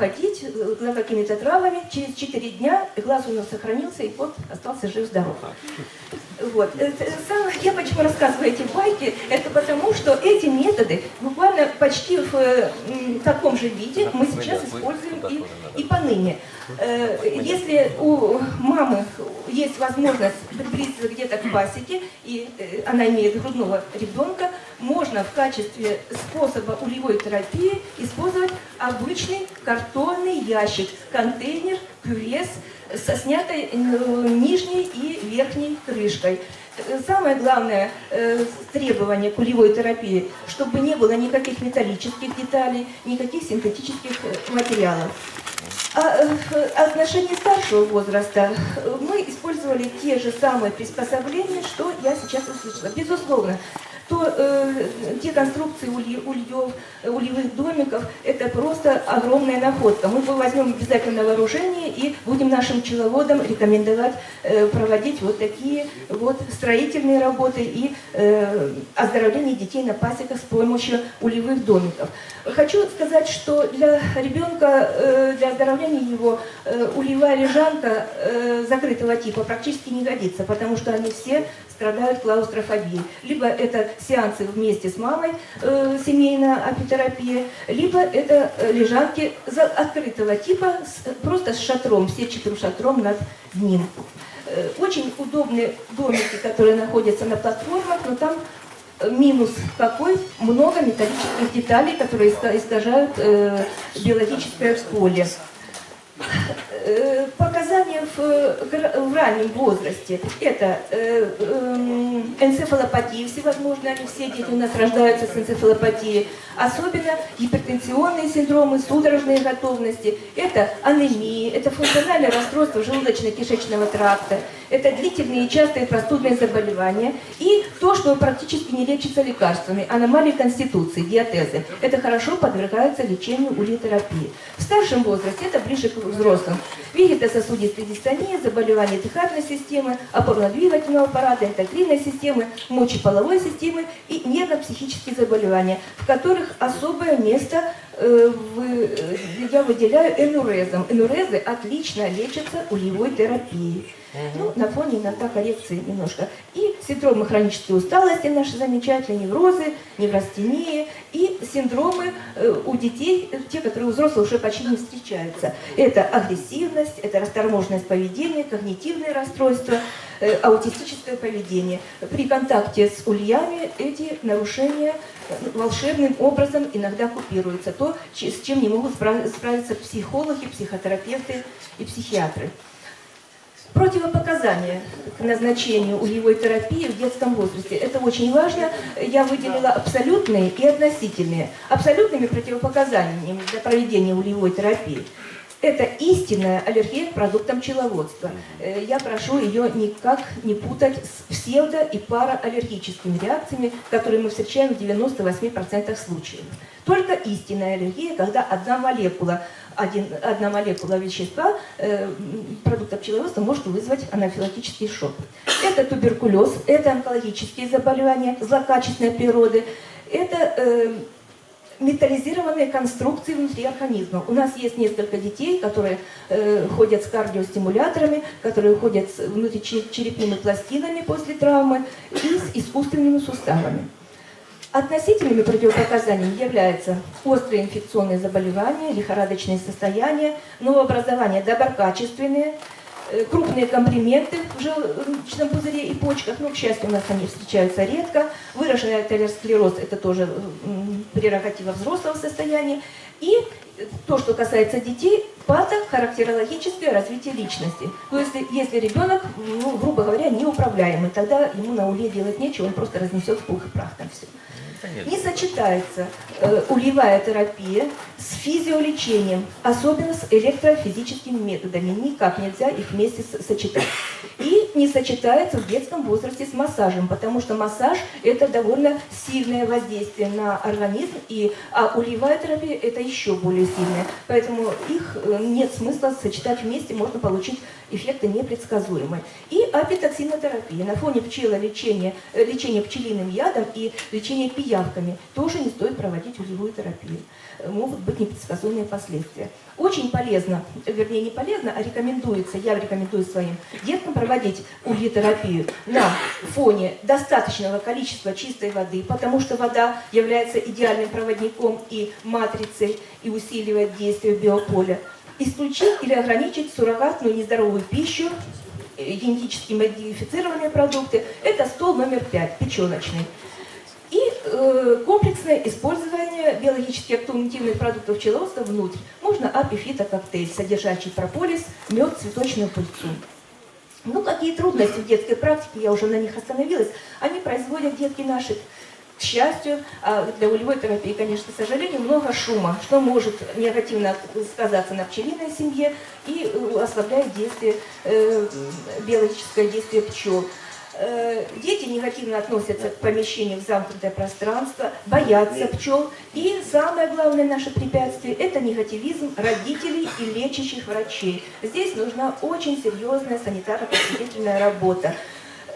уходить на за какими-то травами. Через 4 дня глаз у нас сохранился, и кот остался жив-здоров. Вот. Э, э, Я почему рассказываю эти байки, это потому, что эти методы буквально почти в э, таком же виде мы сейчас используем и, и поныне. Если у мамы есть возможность приблизиться где-то к пасеке, и она имеет грудного ребенка, можно в качестве способа улевой терапии использовать обычный картонный ящик, контейнер, кювес со снятой э, нижней и верхней крышкой. Самое главное э, требование к улевой терапии, чтобы не было никаких металлических деталей, никаких синтетических э, материалов. А отношении старшего возраста мы использовали те же самые приспособления, что я сейчас услышала. Безусловно, то э, те конструкции улье- ульев, э, ульевых домиков, это просто огромная находка. Мы возьмем обязательно вооружение и будем нашим пчеловодам рекомендовать э, проводить вот такие вот строительные работы и э, оздоровление детей на пасеках с помощью ульевых домиков. Хочу сказать, что для ребенка, э, для оздоровления его, э, ульевая лежанка э, закрытого типа практически не годится, потому что они все страдают клаустрофобией. Либо это сеансы вместе с мамой, э, семейная апитерапия, либо это э, лежанки за- открытого типа, с- просто с шатром, сетчатым шатром над ним. Э, Очень удобные домики, которые находятся на платформах, но там э, минус какой? Много металлических деталей, которые иска- искажают э, биологическое поле. Э, Показания в, э, гра- в раннем возрасте – это э, эм, энцефалопатии, всевозможные, они все дети у нас рождаются с энцефалопатией, особенно гипертенсионные синдромы, судорожные готовности, это анемии, это функциональное расстройство желудочно-кишечного тракта, Это длительные и частые простудные заболевания и то, что практически не лечится лекарствами, аномалии конституции, диатезы. Это хорошо подвергается лечению улитерапии. В старшем возрасте это ближе к взрослым. Вегетососудистая дистония, заболевания дыхательной системы, опорно-двигательного аппарата, эндокринной системы, мочеполовой системы и нервно-психические заболевания, в которых особое место э, вы- э, я выделяю энурезом. Энурезы отлично лечатся улевой терапией. Ну, на фоне иногда коррекции немножко. И синдромы хронической усталости наши замечательные, неврозы, неврастении и синдромы э, у детей, те, которые у взрослых уже почти не встречаются. Это агрессивность, это расторможенность поведения, когнитивные расстройства, э, аутистическое поведение. При контакте с ульями эти нарушения э, волшебным образом иногда купируются. То, с чем не могут справ- справиться психологи, психотерапевты и психиатры. Противопоказания к назначению улевой терапии в детском возрасте. Это очень важно. Я выделила абсолютные и относительные. Абсолютными противопоказаниями для проведения улевой терапии это истинная аллергия к продуктам пчеловодства. Э, Я прошу ее никак не путать с псевдо- и парааллергическими реакциями, которые мы встречаем в 98% случаев. Только истинная аллергия, когда одна молекула, один, одна молекула вещества э, продукта пчеловодства может вызвать анафилактический шок. Это туберкулез, это онкологические заболевания злокачественной природы, это э, металлизированные конструкции внутри организма. У нас есть несколько детей, которые э, ходят с кардиостимуляторами, которые ходят с внутричерепными пластинами после травмы и с искусственными суставами. Относительными противопоказаниями являются острые инфекционные заболевания, лихорадочные состояния, новообразования доброкачественные, крупные комплименты в желудочном пузыре и почках, но, к счастью, у нас они встречаются редко. Выраженный артериосклероз – это тоже прерогатива взрослого состояния. И то, что касается детей, патохарактерологическое развитие личности. То есть, если ребенок, ну, грубо говоря, неуправляемый, тогда ему на уле делать нечего, он просто разнесет в пух и прах там все. Не сочетается э, ульевая терапия с физиолечением, особенно с электрофизическими методами. Никак нельзя их вместе сочетать. И не сочетается в детском возрасте с массажем, потому что массаж – это довольно сильное воздействие на организм, и, а ульевая терапия – это еще более сильное. Поэтому их э, нет смысла сочетать вместе, можно получить эффекты непредсказуемые. И апитоксинотерапия. На фоне пчелолечения, э, лечения пчелиным ядом и лечения пиявками тоже не стоит проводить ульевую терапию. Э, Могут быть непредсказуемые последствия. Очень полезно, вернее не полезно, а рекомендуется, я рекомендую своим деткам проводить ульитерапию на фоне достаточного количества чистой воды, потому что вода является идеальным проводником и матрицей и усиливает действие биополя. Исключить или ограничить суррогатную нездоровую пищу, э, генетически модифицированные продукты. Это стол номер пять, печеночный. И э, комплексное использование биологически активных продуктов пчеловодства внутрь. Можно апифитококтейль, содержащий прополис, мед, цветочную пыльцу. Ну, какие трудности в детской практике, я уже на них остановилась, они производят детки наши, к счастью, а для улевой терапии, конечно, к сожалению, много шума, что может негативно сказаться на пчелиной семье и э, ослабляет действие, э, биологическое действие пчел. Э, Дети негативно относятся к помещению в замкнутое пространство, боятся пчел. И самое главное наше препятствие – это негативизм родителей и лечащих врачей. Здесь нужна очень серьезная санитарно-просветительная работа.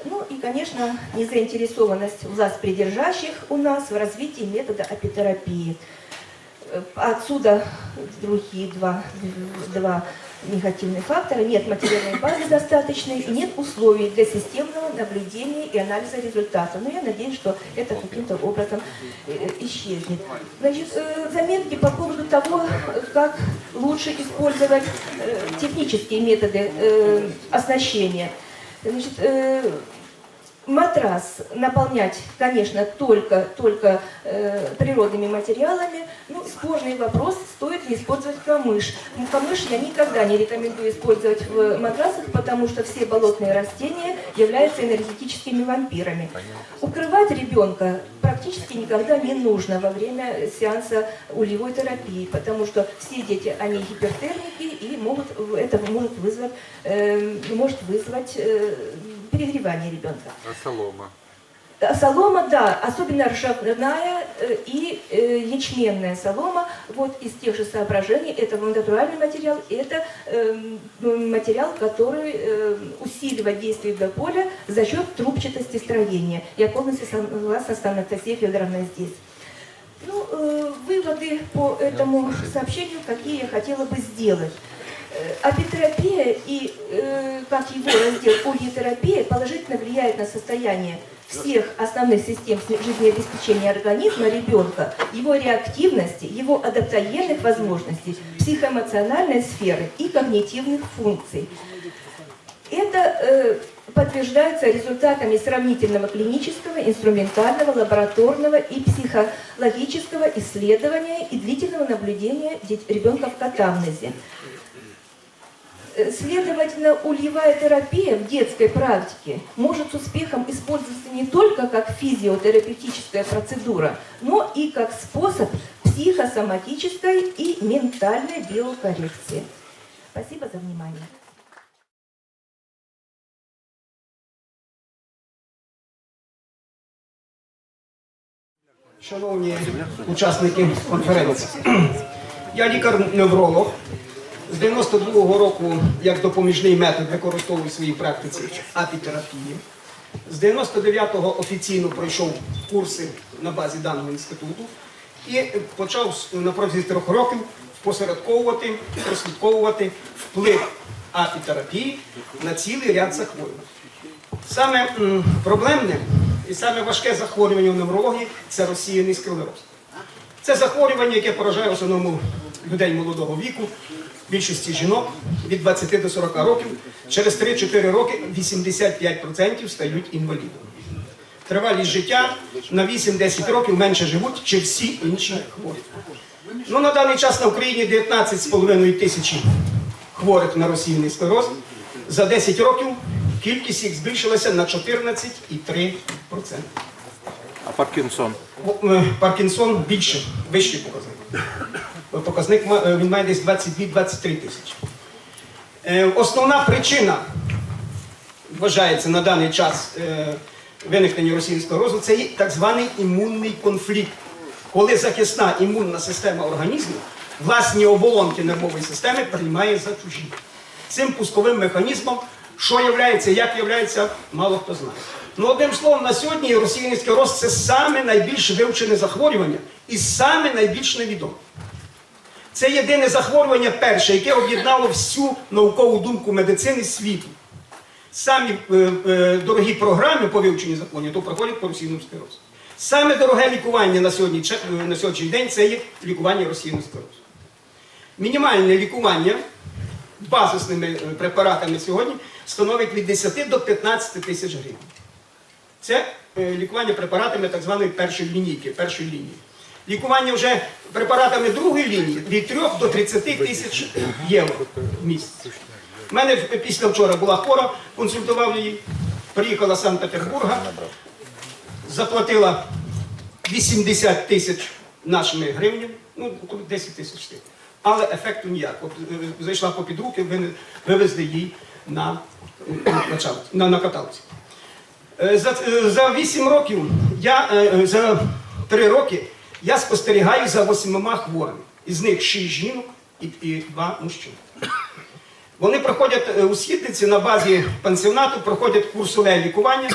Ну и, конечно, незаинтересованность власть придержащих у нас в развитии метода апитерапии. Э, Отсюда другие два, два негативные фактора. Нет материальной базы достаточной и нет условий для системного наблюдения и анализа результата. Но я надеюсь, что это каким-то образом э, исчезнет. Значит, э, заметки по поводу того, как лучше использовать технические методы оснащения. Значит, матрас наполнять, конечно, только, только э, природными материалами. Ну, спорный вопрос, стоит ли использовать камыш. Ну, камыш я никогда не рекомендую использовать в матрасах, потому что все болотные растения являются энергетическими вампирами. Укрывать ребенка практически никогда не нужно во время сеанса ульевой терапии, потому что все дети, они гипертермики, и могут, это может вызвать, э, может вызвать э, перегревание ребенка. А солома? А Солома, да, особенно ржаная э, и э, ячменная солома, вот из тех же соображений, это натуральный материал, это э, материал, который э, усиливает действие биополя за счет трубчатости строения. Я полностью согласна с Анастасией Федоровной здесь. Ну, э, выводы по этому сообщению, какие я хотела бы сделать. Э, Апитерапия и, э, как его раздел ульитерапия, положительно влияет на состояние всех основных систем жизнеобеспечения организма ребенка, его реактивности, его адаптогенных возможностей, психоэмоциональной сферы и когнитивных функций. Это э, подтверждается результатами сравнительного клинического, инструментального, лабораторного и психологического исследования и длительного наблюдения ребенка в катамнезе. Э, Следовательно, ульевая терапия в детской практике может с успехом использоваться не только как физиотерапевтическая процедура, но и как способ психосоматической и ментальной биокоррекции. Спасибо за внимание. Шановні учасники конференції, я лікар-невролог. З 92-го року як допоміжний метод використовую в своїй практиці апітерапії. З 99-го офіційно пройшов курси на базі даного інституту і почав на протязі трьох років посередковувати, прослідковувати вплив апітерапії на цілий ряд захворювань. Саме проблемне і саме важке захворювання в неврології це розсіяний склероз. Це захворювання, яке поражає в основному людей молодого віку, більшості жінок від 20 до 40 років. Через 3-4 роки 85% стають інвалідами. Тривалість життя на 8-10 років менше живуть, чи всі інші хворі. Ну, на даний час на Україні 19,5 тисячі хворих на розсіяний склероз. За 10 років кількість їх збільшилася на 14,3%. А Паркінсон? Е, Паркінсон більше, вищий показник. Показник е, він має десь 22-23 тисячі. Е, Основна причина вважається на даний час е, виникнення російського розу, це є так званий імунний конфлікт. Коли захисна імунна система організму власні оболонки нервової системи приймає за чужі. Цим пусковим механізмом, що являється, як являється, мало хто знає. Ну, одним словом, на сьогодні російський склероз – це саме найбільш вивчене захворювання і саме найбільш невідоме. Це єдине захворювання перше, яке об'єднало всю наукову думку медицини світу. Самі е, е, дорогі програми по вивченню захворювання то проходять по російному склерозу. Саме дороге лікування на, сьогодні, е, на сьогоднішній день це є лікування російного склерозу. Мінімальне лікування базисними е, препаратами сьогодні становить від 10 до 15 тисяч гривень. Це е, лікування препаратами так званої першої лінійки, першої лінії. Лікування вже препаратами другої лінії від 3 до 30 тисяч євро в місяць. У мене після вчора була хвора, консультував її, приїхала з Санкт-Петербурга, заплатила 80 тисяч нашими гривнями, ну, 10 тисяч штук. Але ефекту ніяк. Е, зайшла по руки, вивезли її на, на, на, на каталці. Е, За, е, за 8 років, я, е, е, за 3 роки я спостерігаю за восьмима хворими. Із них 6 жінок і, і 2 мужчин. Вони проходять е, у східниці на базі пансіонату, проходять курсове лікування,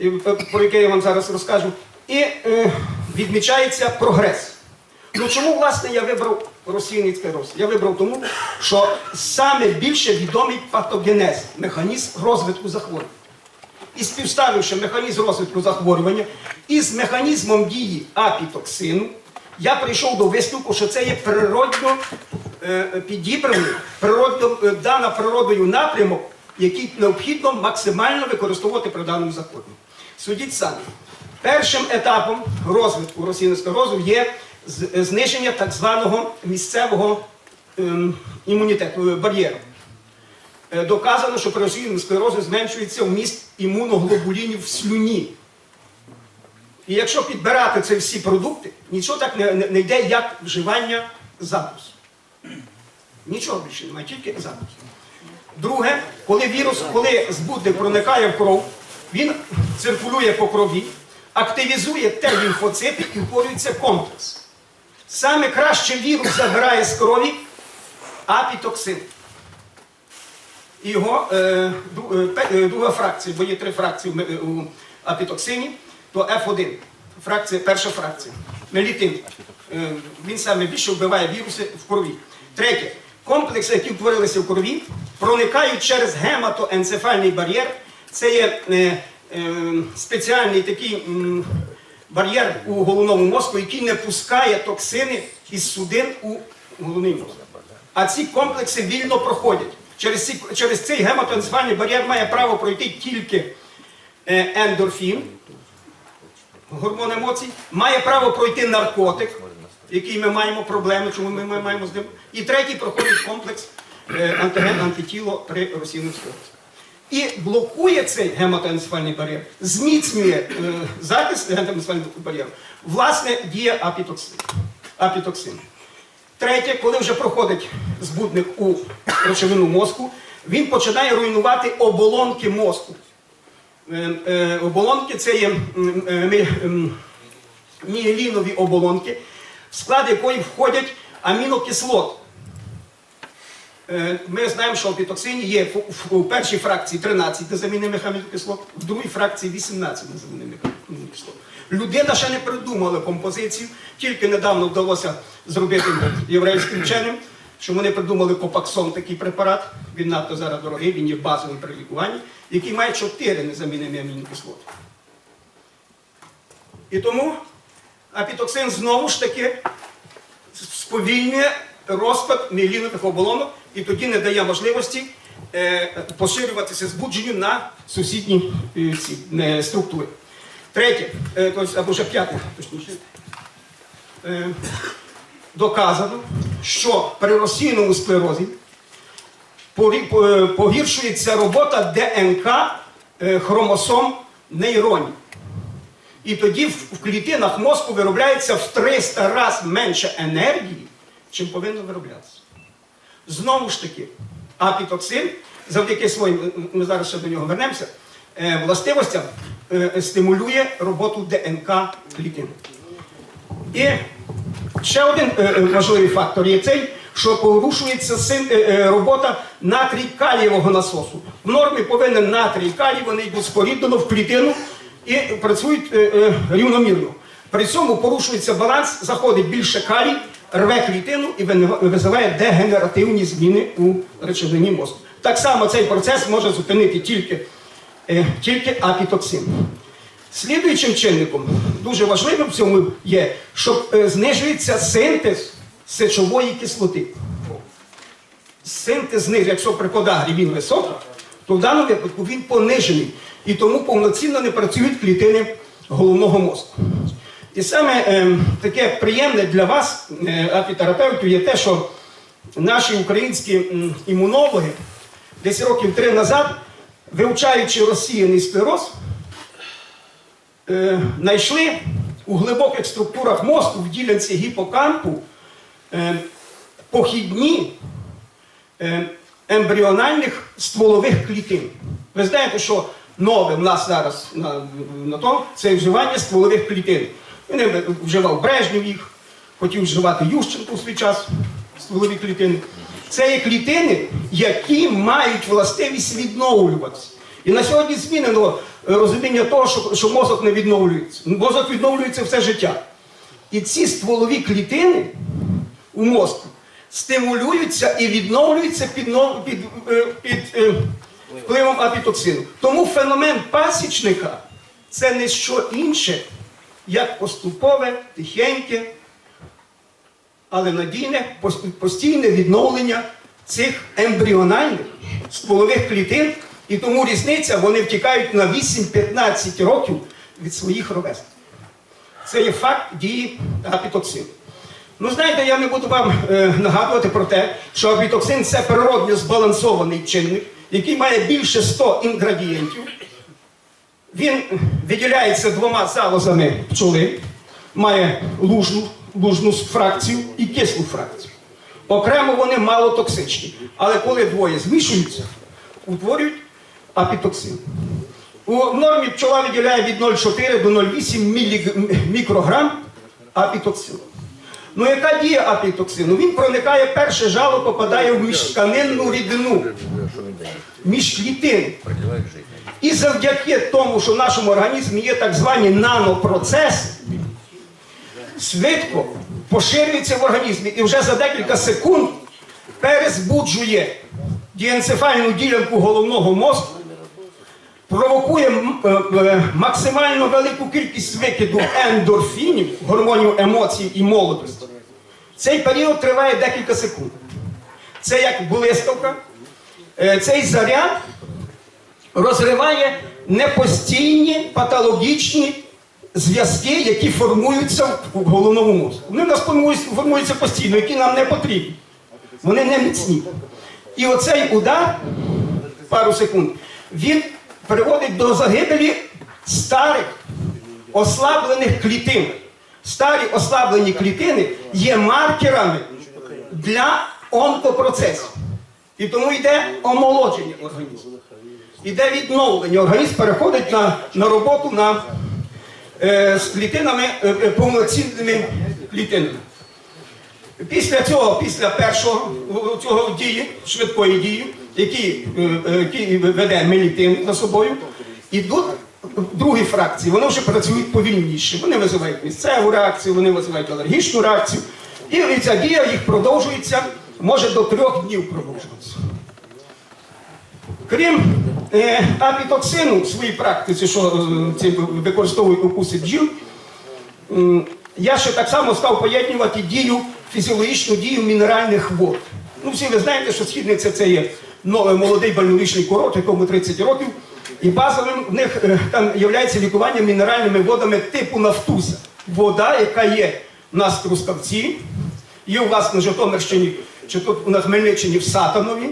е, про яке я вам зараз розкажу, і е, відмічається прогрес. Ну чому, власне, я вибрав російний склероз? Я вибрав тому, що саме більше відомий патогенез, механізм розвитку захворювань. І співставивши механізм розвитку захворювання із механізмом дії апітоксину, я прийшов до висновку, що це є природно е, підібраний, природно, е, дана природою напрямок, який необхідно максимально використовувати при даному захворюванні. Судіть самі. Першим етапом розвитку російського склерозу є е, зниження так званого місцевого ем, імунітету, бар'єру. Е, Доказано, що при російському склерозі зменшується вміст імуноглобулінів в слюні. І якщо підбирати ці всі продукти, нічого так не, не, не йде, як вживання запусу. Нічого більше немає, тільки запус. Друге, коли вірус, коли збудник проникає в кров, він циркулює по крові, активізує Т лімфоцити і утворюється комплекс. Саме краще вірус забирає з крові апітоксин. І його е, е, е, друга фракція, бо є три фракції е, у апітоксині, то F1, фракція, перша фракція, мелітин. Він саме більше вбиває віруси в крові. Третє, комплекси, які утворилися в крові, проникають через гематоенцефальний бар'єр. Це є е, е, спеціальний такий бар'єр у головному мозку, який не пускає токсини із судин у головний мозок. А ці комплекси вільно проходять. Через, ці, через цей гематоенцефальний бар'єр має право пройти тільки е, ендорфін, гормон емоцій, має право пройти наркотик, який ми маємо проблеми, чому ми, маємо з ним. І третій проходить комплекс е, антиген, антитіло при російному склерозі. І блокує цей гематоенцефальний бар'єр, зміцнює е, захист гематоенцефального бар'єру, власне, діє апітоксин. апітоксин. Третє, коли вже проходить збудник у речовину мозку, він починає руйнувати оболонки мозку. Е, е, Оболонки це є е, мі- м, мієлінові оболонки, в склад якої входять амінокислоти. Е, Ми знаємо, що в пітоксині є в- першій фракції 13 незамінних амінокислот, в другій фракції 18 незамінних амінокислот. Людина ще не придумала композицію, тільки недавно вдалося зробити єврейським вченим, що вони придумали попаксон такий препарат, він надто зараз дорогий, він є базовим при лікуванні, який має 4 незамінні амінокислоти. І тому апітоксин знову ж таки сповільнює розпад міелінових оболонок і тоді не дає можливості е, поширюватися збудженню на сусідні е, е, структури. Третє, е, або вже п'яте, точніше. Е, доказано, що при російному склерозі е, погіршується робота ДНК хромосом нейронів. І тоді в клітинах мозку виробляється в 300 разів менше енергії, чим повинно вироблятися. Знову ж таки, апітоксин, завдяки своїм, ми зараз ще до нього вернемося, властивостям стимулює роботу ДНК клітин. І ще один е, е, важливий фактор є цей, що порушується е, е, робота натрій калієвого насосу. В нормі повинен натрій калій, вони йдуть споріднено в клітину і працюють е, е, рівномірно. При цьому порушується баланс, заходить більше калій, рве клітину і визиває дегенеративні зміни у речовині мозку. Так само цей процес може зупинити тільки, е, тільки апітоксин. Слідуючим чинником, дуже важливим в цьому є, що е, знижується синтез сечової кислоти. Синтез знижує, якщо при подагрі він високий, то в даному випадку він понижений. І тому повноцінно не працюють клітини головного мозку. І саме е, таке приємне для вас, е, апітерапевтів, є те, що наші українські імунологи десь років три назад, вивчаючи розсіяний склероз, е, знайшли у глибоких структурах мозку в ділянці гіпокампу е, похідні е, ембріональних стволових клітин. Ви знаєте, що нове в нас зараз на, на то це вживання стволових клітин. Він вживав Брежнєв їх, хотів вживати Ющенко в свій час стволові клітини. Це є клітини, які мають властивість відновлюватися. І на сьогодні змінено е, розуміння того, що, що мозок не відновлюється. Мозок відновлюється все життя. І ці стволові клітини у мозку стимулюються і відновлюються під, під, е, під е, впливом апітоксину. Тому феномен пасічника це не що інше, як поступове, тихеньке, але надійне постійне відновлення цих ембріональних стволових клітин. І тому різниця, вони втікають на 8-15 років від своїх ровесників. Це є факт дії апітоксину. Ну, знаєте, я не буду вам е, нагадувати про те, що апітоксин це природньо збалансований чинник, який має більше 100 інгредієнтів. Він виділяється двома залозами пчоли, має лужну, лужну фракцію і кислу фракцію. Окремо вони малотоксичні. Але коли двоє змішуються, утворюють апітоксин. У нормі пчола виділяє від 0,4 до 0,8 мілі- мікрограм апітоксину. Ну яка дія апітоксину? Він проникає перше жало, попадає в міжтканинну рідину, між клітини. І завдяки тому, що в нашому організмі є так звані нанопроцеси, швидко поширюється в організмі і вже за декілька секунд перезбуджує дієнцефальну ділянку головного мозку, провокує е, е, максимально велику кількість викиду ендорфінів, гормонів емоцій і молодості. Цей період триває декілька секунд. Це як блискавка. Е, Цей заряд розриває непостійні патологічні зв'язки, які формуються в головному мозку. Вони в нас формуються, постійно, які нам не потрібні. Вони не міцні. І оцей удар, пару секунд, він приводить до загибелі старих ослаблених клітин. Старі ослаблені клітини є маркерами для онкопроцесів. І тому йде омолодження організму. Іде відновлення. Організм переходить на, на роботу на, з клітинами, е, е, повноцінними клітинами. Після цього, після першого цього дії, швидкої дії, які, е, е, які веде мелітин за собою, ідуть другі фракції, вони вже працюють повільніше. Вони визивають місцеву реакцію, вони визивають алергічну реакцію. І ця дія їх продовжується, може до трьох днів продовжуватися. Крім е, апітоксину в своїй практиці, що е, використовують укуси бджіл, я ще так само став поєднувати дію, фізіологічну дію мінеральних вод. Ну, всі ви знаєте, що східниця це є новий молодий бальнурічний курорт, якому 30 років, і базовим в них е, там є лікування мінеральними водами типу нафтуза. Вода, яка є в нас в Трускавці, є у вас на Житомирщині, чи тут на Хмельниччині в Сатанові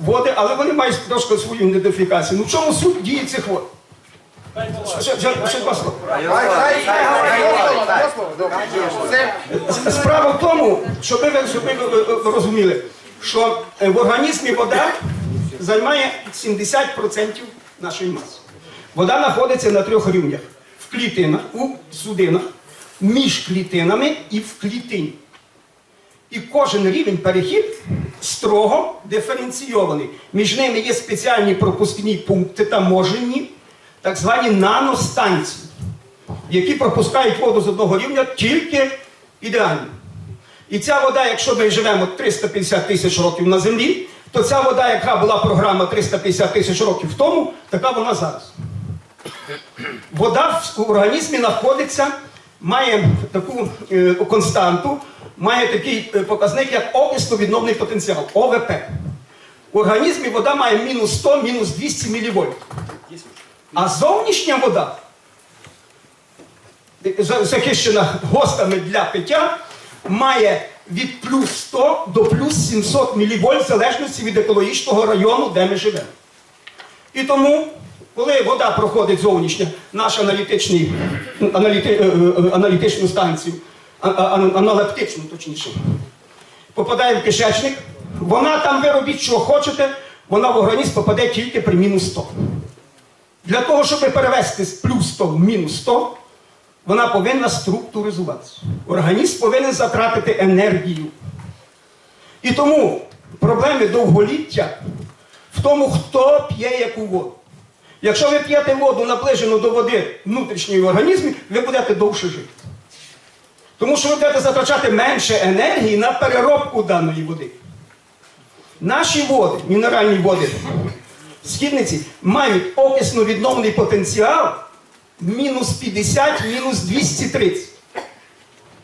води, але вони мають трошки свою ідентифікацію. Ну в чому суть дії цих вод? Справа в тому, щоб ви, ви е, розуміли, що е, в організмі вода займає 70% нашої маси. Вода знаходиться на трьох рівнях: в клітинах, у судинах, між клітинами і в клітині. І кожен рівень перехід строго диференційований. Між ними є спеціальні пропускні пункти таможенні, так звані наностанції, які пропускають воду з одного рівня тільки ідеально. І ця вода, якщо ми живемо 350 тисяч років на землі, то ця вода, яка була програма 350 тисяч років тому, така вона зараз. Вода в організмі знаходиться, має таку е, константу, має такий е, показник, як окисно-відновний потенціал, ОВП. В організмі вода має мінус 100, мінус 200 мВ. А зовнішня вода, захищена гостами для пиття, має від плюс 100 до плюс 700 мВ в залежності від екологічного району, де ми живемо. І тому, коли вода проходить зовнішня, наш аналітичний, аналіти, е, е, аналітичну станцію, аналептичну точніше, попадає в кишечник, вона там ви робіть, що хочете, вона в організм попаде тільки при мінус 100. Для того, щоб перевести з плюс 100 в мінус 100, вона повинна структуризуватися. Організм повинен затратити енергію. І тому проблеми довголіття в тому, хто п'є яку воду. Якщо ви п'єте воду наближену до води внутрішньої організмі, ви будете довше жити. Тому що ви будете затрачати менше енергії на переробку даної води. Наші води, мінеральні води, східниці, мають окисно-відновний потенціал мінус 50, мінус 230.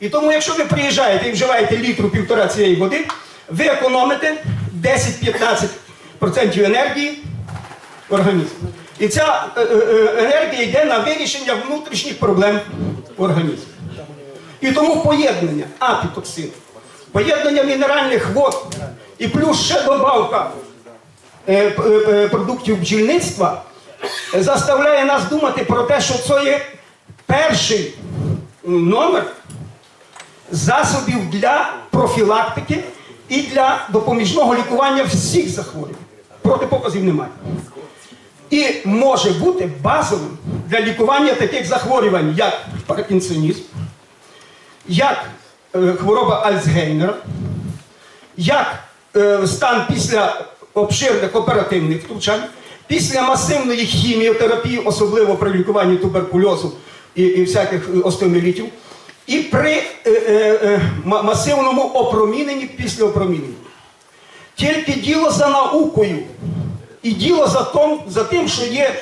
І тому, якщо ви приїжджаєте і вживаєте літру півтора цієї води, ви економите 10-15% енергії в організмі. І ця е, е, е, енергія йде на вирішення внутрішніх проблем в організмі. І тому поєднання апітоксину, поєднання мінеральних вод і плюс ще добавка е, е, е, продуктів бджільництва е, заставляє нас думати про те, що це є перший номер засобів для профілактики і для допоміжного лікування всіх захворювань. Протипоказів немає. І може бути базовим для лікування таких захворювань, як паркінсонізм, як е, хвороба Альцгеймера, як е, стан після обширних оперативних втручань, після масивної хіміотерапії, особливо при лікуванні туберкульозу і, і всяких е, остеомілітів, і при е, е, масивному опроміненні після опромінення. Тільки діло за наукою і діло за, том, за тим, що є